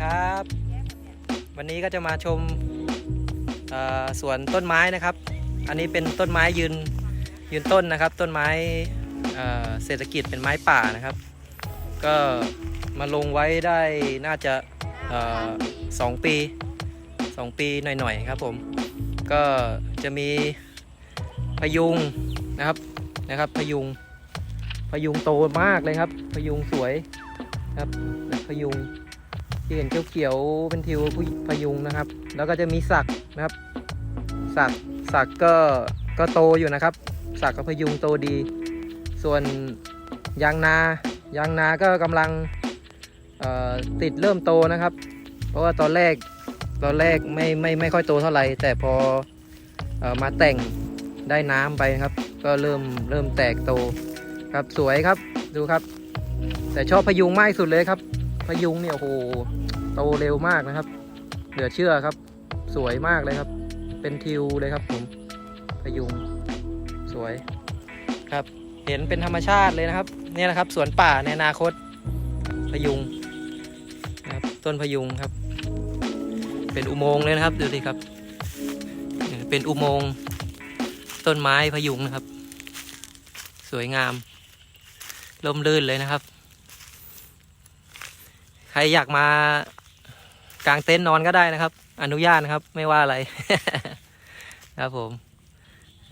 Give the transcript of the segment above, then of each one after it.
ครับ วันนี้ก็จะมาชมสวนต้นไม้นะครับ อันนี้เป็นต้นไม้ยืนยืนต้นนะครับ ต้นไม้เศรษฐกิจเป็นไม้ป่านะครับ ก็มาลงไว้ได้น่าจะอสองปีสองปีหน่อยๆครับผม ก็จะมีพยุงนะครับนะครับพยุงพยุงโตมากเลยครับ พยุงสวยครับพยุง ที่เห็นเขียวๆเป็นทิวพยุงนะครับ แล้วก็จะมีสักนะครับ สักสักก็ก็โตอยู่นะครับ สักกับพยุงโตดี ส่วนยางนายางนาก็กำลังติดเริ่มโตนะครับ เพราะว่าตอนแรกตอนแรกไม่ไม่ไม่ค่อยโตเท่าไหร่แต่พออมาแต่งได้น้ำไปครับ ก็เริ่มเริ่มแตกโตครับสวยครับดูครับ แต่ชอบพยุงมากสุดเลยครับ พยุงเนี่ยโอ้โหโตเร็วมากนะครับ เหลือเชื่อครับ สวยมากเลยครับ เป็นทิวเลยครับผมพยุงสวยครับ เห็นเป็นธรรมชาติเลยนะครับนี่ยนะครับสวนป่าในอนาคตพยุงนะครับต้นพยุงครับ เป็นอุโมงค์เลยนะครับดูสิครับ เป็นอุโมงค์ต้นไม้พยุงนะครับ สวยงามร่มรื่นเลยนะครับ รอยากมากางเต็นท์นอนก็ได้นะครับ อนุญาตนะครับ ไม่ว่าอะไร ครับผม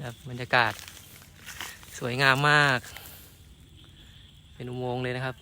ครับบรรยากาศ สวยงามมาก เป็นอุโมงค์เลยนะครับ